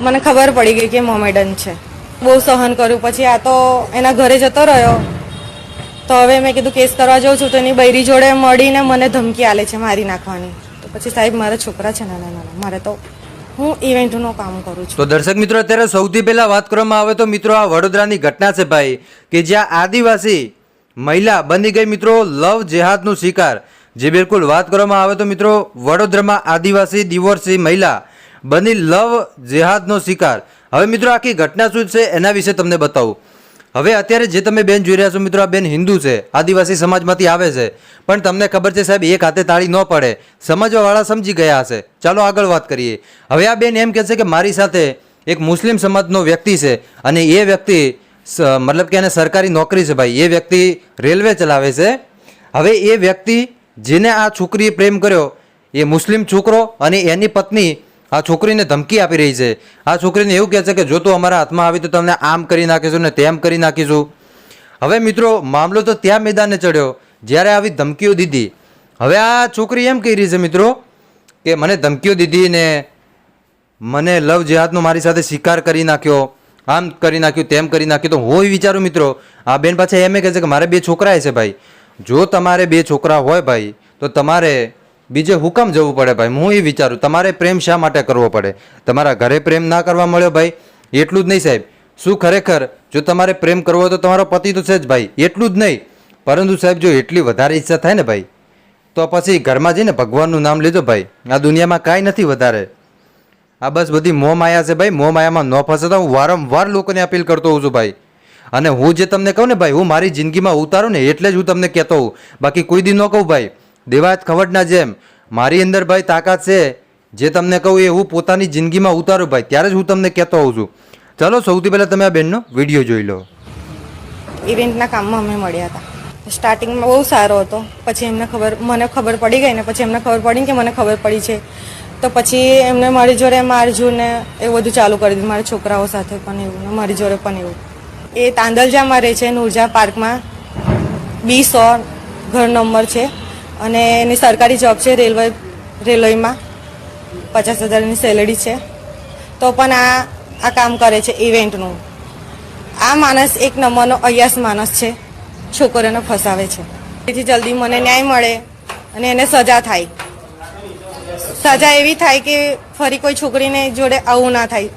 મને ખબર પડી ગઈ કે મોમેડન છે. બહુ સહન કર્યું. પછી આ તો એના ઘરે જતો રહ્યો. તો હવે મેં કીધું, કેસ કરવા જાઉં છું. તો એની બૈરી જોડે મળીને મને ધમકી આલે છે મારી નાખવાની. તો પછી સાહેબ, મારા છોકરા છે, નાના નાના. મારે તો હું ઇવેન્ટનું કામ કરું છું. તો દર્શક મિત્રો, અત્યારે સૌથી પહેલા વાત કરવામાં આવે તો મિત્રો, આ વડોદરાની ઘટના છે ભાઈ, કે જ્યાં આદિવાસી મહિલા બની ગઈ. મિત્રો, લવ જેહાદનું શિકાર. જે બિલકુલ વાત કરવામાં આવે તો મિત્રો, વડોદરામાં આદિવાસી દિવોર્સી મહિલા બની લવ જેહાદનો શિકાર. હવે મિત્રો આખી ઘટના શું છે એના વિશે તમને બતાવું. હવે અત્યારે જે તમે બેન જોઈ રહ્યા છો મિત્રો, આ બેન હિન્દુ છે, આદિવાસી સમાજમાંથી આવે છે. પણ તમને ખબર છે સાહેબ, એક હાથે તાળી ન પડે. સમજવાવાળા સમજી ગયા હશે. ચાલો આગળ વાત કરીએ. હવે આ બેન એમ કહે છે કે મારી સાથે એક મુસ્લિમ સમાજનો વ્યક્તિ છે અને એ વ્યક્તિ મતલબ કે એને સરકારી નોકરી છે ભાઈ. એ વ્યક્તિ રેલવે ચલાવે છે. હવે એ વ્યક્તિ જેને આ છોકરીએ પ્રેમ કર્યો, એ મુસ્લિમ છોકરો અને એની પત્ની આ છોકરીને ધમકી આપી રહી છે. આ છોકરીને એવું કહે છે કે જો તું અમારા હાથમાં આવી તો તમને આમ કરી નાખીશું ને તેમ કરી નાખીશું. હવે મિત્રો, મામલો તો ત્યાં મેદાને ચડ્યો, જ્યારે આવી ધમકીઓ દીધી. હવે આ છોકરી એમ કહી રહી છે, મિત્રો, કે મને ધમકીઓ દીધી ને મને લવ જેહાદનો મારી સાથે શિકાર કરી નાખ્યો, આમ કરી નાખ્યું, તેમ કરી નાખ્યું. તો હું વિચારું, મિત્રો, આ બેન પાછા એમ કહે છે કે મારે બે છોકરા છે, ભાઈ. જો તમારે બે છોકરા હોય, ભાઈ, તો તમારે બીજે હુકમ જવું પડે ભાઈ. હું એ વિચારું, તમારે પ્રેમ શા માટે કરવો પડે? તમારા ઘરે પ્રેમ ના કરવા મળ્યો ભાઈ, એટલું જ નહીં સાહેબ. શું ખરેખર, જો તમારે પ્રેમ કરવો હોય તો તમારો પતિ તો છે જ ભાઈ, એટલું જ નહીં. પરંતુ સાહેબ, જો એટલી વધારે ઈચ્છા થાય ને ભાઈ, તો પછી ઘરમાં જઈને ભગવાનનું નામ લેજો ભાઈ. આ દુનિયામાં કાંઈ નથી વધારે. આ બસ બધી મોહ માયા છે ભાઈ. મોહ માયામાં ન તો હું વારંવાર લોકોને અપીલ કરતો હોઉં છું ભાઈ. અને હું જે તમને કહું ને ભાઈ, હું મારી જિંદગીમાં ઉતારું ને એટલે જ હું તમને કહેતો હોઉં. બાકી કોઈ દી ન કહું ભાઈ. દેવાજ ખવડના જેમ, મારી અંદર ભાઈ તાકાત છે. જે તમને કહું એ હું પોતાની જિંદગીમાં ઉતારું ભાઈ. ત્યારે જ હું તમને કહેતો હોઉં છું. ચલો, સૌથી પહેલાં તમે આ બેનનો વીડિયો જોઈ લો. ઇવેન્ટના કામમાં અમે મળ્યા હતા. સ્ટાર્ટિંગમાં બહુ સારો હતો. પછી એમને ખબર, મને ખબર પડી ગઈ ને પછી એમને ખબર પડી કે મને ખબર પડી છે. તો પછી એમને મારી જોડે મારજું ને એ બધું ચાલુ કરી દીધું. મારા છોકરાઓ સાથે પણ એવું ને મારી જોડે પણ એવું. એ તાંદલજામાં રહે છે, નુરજા પાર્કમાં. બી સો ઘર નંબર છે. અને એની સરકારી જોબ છે રેલવે રેલવેમાં. પચાસ હજારની સેલરી છે. તો પણ આ આ કામ કરે છે ઇવેન્ટનું આ માણસ એક નંબરનો અયાસ માણસ છે. છોકરીઓને ફસાવે છે. તેથી જલ્દી મને ન્યાય મળે અને એને સજા થાય. સજા એવી થાય કે ફરી કોઈ છોકરીને જોડે આવું ના થાય.